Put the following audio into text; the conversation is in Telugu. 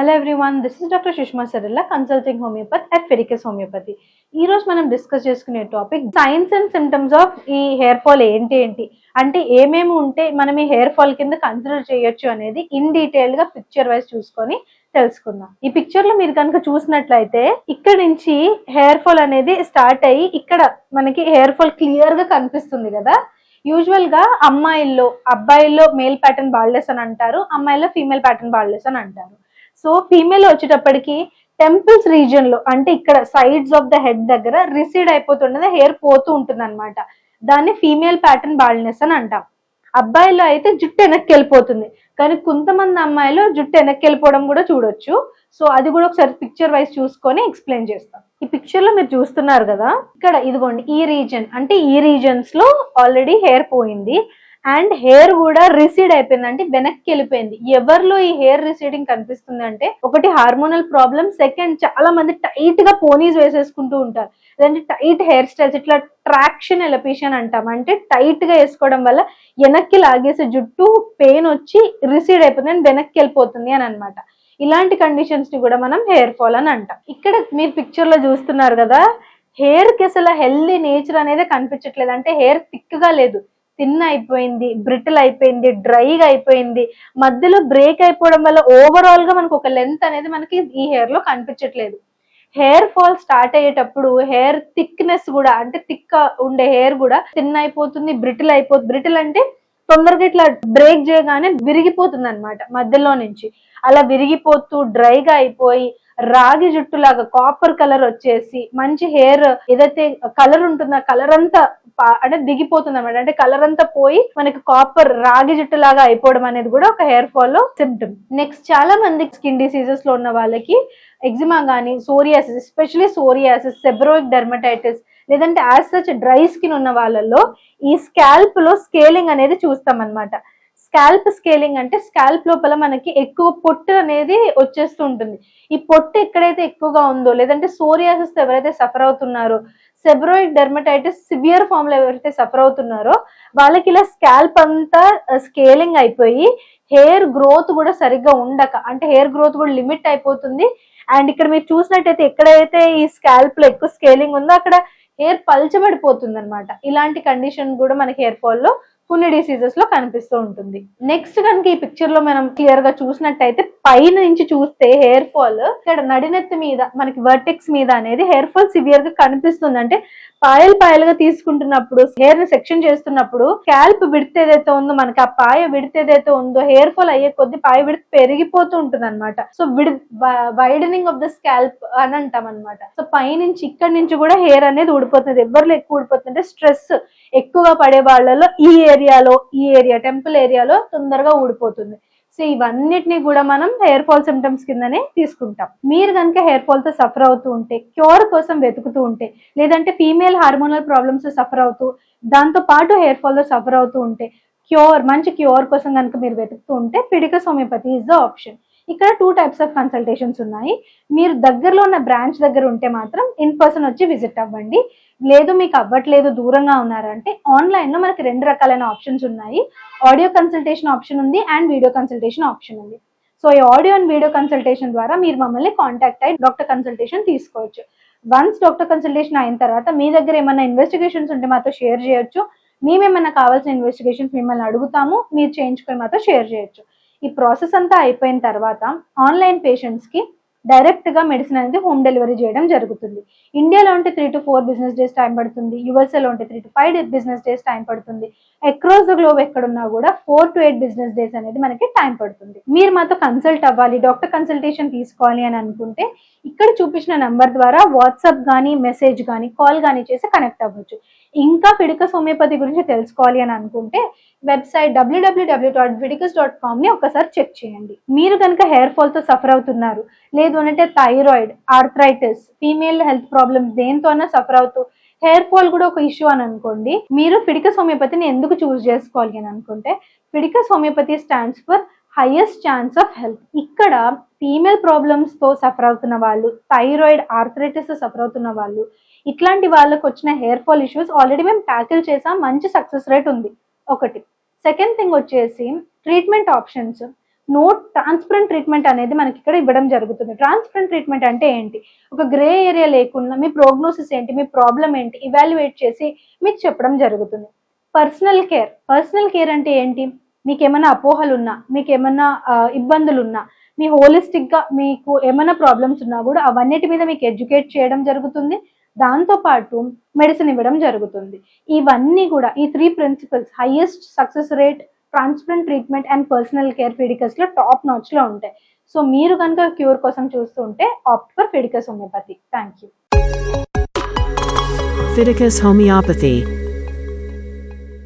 Hello everyone this is doctor Sushma Sarilla consulting homeopathy at Fiticus homeopathy ఈ రోజు మనం డిస్కస్ చేసుకునే topic signs and symptoms of ఈ హెయిర్ ఫాల్ ఏంటి ఏంటి? అంటే ఏమేమి ఉంటే మనం ఈ హెయిర్ ఫాల్ కింద కన్సిడర్ చేయొచ్చు అనేది ఇన్ డీటెయిల్గా పిక్చర్ వైజ్ చూసుకొని తెలుసుకుందాం. ఈ పిక్చర్లో మీరు కనుక చూసినట్లయితే ఇక్కడ నుంచి హెయిర్ ఫాల్ అనేది స్టార్ట్ అయ్యి ఇక్కడ మనకి హెయిర్ ఫాల్ క్లియర్గా కనిపిస్తుంది కదా. యూజువల్గా అమ్మాయిల్లో అబ్బాయిల్లో మేల్ ప్యాటర్న్ బాల్డెస్ అని అంటారు అమ్మాయిల్లో ఫీమేల్ ప్యాటర్న్ బాల్డెస్ అని అంటారు. సో ఫీమేల్ వచ్చేటప్పటికి టెంపుల్స్ రీజియన్లో అంటే ఇక్కడ సైడ్స్ ఆఫ్ ద హెడ్ దగ్గర రిసీడ్ అయిపోతుండదు హెయిర్ పోతూ ఉంటుంది అనమాట దాన్ని ఫీమేల్ ప్యాటర్న్ బాల్నెస్ అని అంటాం. అబ్బాయిలో అయితే జుట్టు వెనక్కి వెళ్ళిపోతుంది. కానీ కొంతమంది అమ్మాయిలు జుట్టు వెనక్కి వెళ్ళిపోవడం కూడా చూడొచ్చు. సో అది కూడా ఒకసారి పిక్చర్ వైజ్ చూసుకొని ఎక్స్ప్లెయిన్ చేస్తాం. ఈ పిక్చర్లో మీరు చూస్తున్నారు కదా ఇక్కడ ఇదిగోండి ఈ రీజన్ అంటే ఈ రీజన్స్లో ఆల్రెడీ హెయిర్ పోయింది. అండ్ హెయిర్ కూడా రిసీడ్ అయిపోయింది. అంటే వెనక్కి వెళ్ళిపోయింది. ఎవరిలో ఈ హెయిర్ రిసీడింగ్ కనిపిస్తుంది అంటే ఒకటి హార్మోనల్ ప్రాబ్లమ్ సెకండ్ చాలా మంది టైట్గా పోనీస్ వేసేసుకుంటూ ఉంటారు. లేదంటే టైట్ హెయిర్ స్టైల్స్ ఇట్లా ట్రాక్షన్ ఎలపిషన్ అంటాం. అంటే టైట్గా వేసుకోవడం వల్ల వెనక్కి లాగేసే జుట్టు పెయిన్ వచ్చి రిసీడ్ అయిపోతుంది అండ్ వెనక్కి వెళ్ళిపోతుంది అని అనమాట ఇలాంటి కండిషన్స్ని కూడా మనం హెయిర్ ఫాల్ అని అంటాం. ఇక్కడ మీరు పిక్చర్లో చూస్తున్నారు కదా హెయిర్కి అసలు హెల్దీ నేచర్ అనేది కనిపించట్లేదు. అంటే హెయిర్ థిక్గా లేదు. థిన్ అయిపోయింది బ్రిటిల్ అయిపోయింది డ్రైగా అయిపోయింది. మధ్యలో బ్రేక్ అయిపోవడం వల్ల ఓవరాల్గా మనకు ఒక లెంత్ అనేది మనకి ఈ హెయిర్లో కనిపించట్లేదు. హెయిర్ ఫాల్ స్టార్ట్ అయ్యేటప్పుడు హెయిర్ థిక్నెస్ కూడా అంటే థిక్ ఉండే హెయిర్ కూడా థిన్ అయిపోతుంది బ్రిటిల్ అయిపోతుంది బ్రిటిల్ అంటే తొందరగా ఇట్లా బ్రేక్ చేయగానే విరిగిపోతుంది అనమాట మధ్యలో నుంచి. అలా విరిగిపోతూ డ్రైగా అయిపోయి రాగి జుట్టులాగా కాపర్ కలర్ వచ్చేసి మంచి హెయిర్ ఏదైతే కలర్ ఉంటుందో కలర్ అంతా పా- అంటే దిగిపోతుంది అనమాట అంటే కలర్ అంతా పోయి మనకి కాపర్ రాగి జుట్టు లాగా అయిపోవడం అనేది కూడా ఒక హెయిర్ ఫాల్లో సిమ్టమ్ నెక్స్ట్ చాలా మంది స్కిన్ డిసీజెస్లో ఉన్న వాళ్ళకి ఎగ్జిమా కానీ psoriasis especially psoriasis seborrhoeic dermatitis లేదంటే యాజ్ సచ్ డ్రై స్కిన్ ఉన్న వాళ్ళల్లో ఈ స్కాల్ప్లో స్కేలింగ్ అనేది చూస్తాం స్కాల్ప్ స్కేలింగ్ అంటే స్కాల్ప్ లోపల మనకి ఎక్కువ పొట్టు అనేది వచ్చేస్తూ ఉంటుంది ఈ పొట్టు ఎక్కడైతే ఎక్కువగా ఉందో లేదంటే సోరియాసిస్ ఎవరైతే సఫర్ అవుతున్నారో సెబ్రోయిడ్ డెర్మటైటిస్ సివియర్ ఫామ్లో ఎవరైతే సఫర్ అవుతున్నారో వాళ్ళకి ఇలా స్కాల్ప్ అంతా స్కేలింగ్ అయిపోయి హెయిర్ గ్రోత్ కూడా సరిగ్గా ఉండక అంటే హెయిర్ గ్రోత్ కూడా లిమిట్ అయిపోతుంది. అండ్ ఇక్కడ మీరు చూసినట్టయితే ఎక్కడైతే ఈ స్కాల్ప్లో ఎక్కువ స్కేలింగ్ ఉందో అక్కడ హెయిర్ పల్చబడిపోతుంది అనమాట ఇలాంటి కండిషన్ కూడా మనకి హెయిర్ ఫాల్లో కొన్ని డిసీజెస్లో కనిపిస్తూ ఉంటుంది. నెక్స్ట్ కనుక ఈ పిక్చర్లో మనం క్లియర్గా చూసినట్టయితే పైన నుంచి చూస్తే హెయిర్ ఫాల్ ఇక్కడ నడినెత్తి మీద మనకి వర్టెక్స్ మీద అనేది హెయిర్ ఫాల్ సివియర్గా కనిపిస్తుంది. అంటే పాయలు పాయలుగా తీసుకుంటున్నప్పుడు హెయిర్ని సెక్షన్ చేస్తున్నప్పుడు క్యాల్ప్ విడితే ఏదైతే ఉందో మనకి ఆ పాయ విడితే ఏదైతే ఉందో హెయిర్ ఫాల్ అయ్యే కొద్ది పాయ విడితే పెరిగిపోతూ ఉంటుంది అనమాట సో విడి వైడనింగ్ ఆఫ్ ద స్కాల్ప్ అని అంటాం అనమాట సో పైనుంచి ఇక్కడ నుంచి కూడా హెయిర్ అనేది ఊడిపోతుంది. ఎవరిలో ఎక్కువ ఊడిపోతుందంటే స్ట్రెస్ ఎక్కువగా పడే వాళ్ళలో ఈ ఏరియాలో ఈ ఏరియా టెంపుల్ ఏరియాలో తొందరగా ఊడిపోతుంది. సో ఇవన్నిటిని కూడా మనం హెయిర్ ఫాల్ సిమ్టమ్స్ కిందనే తీసుకుంటాం. మీరు కనుక హెయిర్ ఫాల్తో సఫర్ అవుతూ ఉంటే క్యూర్ కోసం వెతుకుతూ ఉంటే లేదంటే ఫీమేల్ హార్మోనల్ ప్రాబ్లమ్స్ సఫర్ అవుతూ దాంతో పాటు హెయిర్ ఫాల్తో సఫర్ అవుతూ ఉంటే క్యూర్ మంచి క్యూర్ కోసం కనుక మీరు వెతుకుతూ ఉంటే పిడిక సోమియోపతి ఇస్ ద ఆప్షన్ ఇక్కడ టూ టైప్స్ ఆఫ్ కన్సల్టేషన్స్ ఉన్నాయి. మీరు దగ్గరలో ఉన్న బ్రాంచ్ దగ్గర ఉంటే మాత్రం ఇన్ పర్సన్ వచ్చి విజిట్ అవ్వండి. లేదు మీకు అవ్వట్లేదు దూరంగా ఉన్నారంటే ఆన్లైన్లో మనకి రెండు రకాలైన ఆప్షన్స్ ఉన్నాయి. ఆడియో కన్సల్టేషన్ ఆప్షన్ ఉంది అండ్ వీడియో కన్సల్టేషన్ ఆప్షన్ ఉంది. సో ఈ ఆడియో అండ్ వీడియో కన్సల్టేషన్ ద్వారా మీరు మమ్మల్ని కాంటాక్ట్ అయ్యి డాక్టర్ కన్సల్టేషన్ తీసుకోవచ్చు. వన్స్ డాక్టర్ కన్సల్టేషన్ అయిన తర్వాత మీ దగ్గర ఏమైనా ఇన్వెస్టిగేషన్స్ ఉంటే మాతో షేర్ చేయొచ్చు. మేమేమైనా కావాల్సిన ఇన్వెస్టిగేషన్స్ మిమ్మల్ని అడుగుతాము మీరు చేయించుకొని మాతో షేర్ చేయొచ్చు. ఈ ప్రాసెస్ అంతా అయిపోయిన తర్వాత ఆన్లైన్ పేషెంట్స్కి డైరెక్ట్గా మెడిసిన్ అనేది హోమ్ డెలివరీ చేయడం జరుగుతుంది. ఇండియాలో ఉంటే three to four business days time పడుతుంది. యూఎస్ఏలో ఉంటే three to five business days time పడుతుంది. అక్రాస్ ద గ్లోబ్ ఎక్కడున్నా కూడా four to eight business days అనేది మనకి టైం పడుతుంది. మీరు మాతో కన్సల్ట్ అవ్వాలి డాక్టర్ కన్సల్టేషన్ తీసుకోవాలి అని అనుకుంటే ఇక్కడ చూపించిన నంబర్ ద్వారా వాట్సాప్ కానీ మెసేజ్ కానీ కాల్ కానీ చేసి కనెక్ట్ అవ్వచ్చు. ఇంకా ఫిడికస్ హోమియోపతి గురించి తెలుసుకోవాలి అని అనుకుంటే website WWW dot Fiticus dot కామ్ని ఒకసారి చెక్ చేయండి. మీరు కనుక హెయిర్ ఫాల్తో సఫర్ అవుతున్నారు లేదు అంటే thyroid arthritis female health problems దేంతో సఫర్ అవుతూ హెయిర్ ఫాల్ కూడా ఒక ఇష్యూ అని అనుకోండి మీరు ఫిడికస్ హోమియోపతిని ఎందుకు చూస్ చేసుకోవాలి అని అనుకుంటే Fiticus homeopathy stands for highest chance of health. ఇక్కడ ఫీమేల్ ప్రాబ్లమ్స్తో సఫర్ అవుతున్న వాళ్ళు థైరాయిడ్ ఆర్థరైటిస్తో సఫర్ అవుతున్న వాళ్ళు ఇట్లాంటి వాళ్ళకి వచ్చిన హెయిర్ ఫాల్ ఇష్యూస్ ఆల్రెడీ మేము ట్యాకిల్ చేసాం మంచి సక్సెస్ రేట్ ఉంది. ఒకటి. సెకండ్ థింగ్ వచ్చేసి treatment options. No transparent treatment అనేది మనకి ఇక్కడ ఇవ్వడం జరుగుతుంది. ట్రాన్స్పరెంట్ ట్రీట్మెంట్ అంటే ఏంటి? ఒక గ్రే ఏరియా లేకుండా మీ ప్రోగ్నోసిస్ ఏంటి మీ ప్రాబ్లం ఏంటి ఇవాల్యుయేట్ చేసి మీకు చెప్పడం జరుగుతుంది. Personal care. పర్సనల్ కేర్ అంటే ఏంటి? మీకు ఏమైనా అపోహలు ఉన్నా మీకు ఏమైనా ఇబ్బందులు ఉన్నా మీ హోలిస్టిక్గా మీకు ఏమైనా ప్రాబ్లమ్స్ ఉన్నా కూడా అవన్నిటి మీద మీకు ఎడ్యుకేట్ చేయడం జరుగుతుంది. దాంతో పాటు మెడిసిన్ ఇవ్వడం జరుగుతుంది. ఇవన్నీ కూడా ఈ three principles highest success rate transparent treatment and personal care ఫిడికస్లో top నాచ్లో ఉంటాయి. సో మీరు కనుక క్యూర్ కోసం చూస్తుంటే opt for Fiticus homeopathy thank you Fiticus Homeopathy.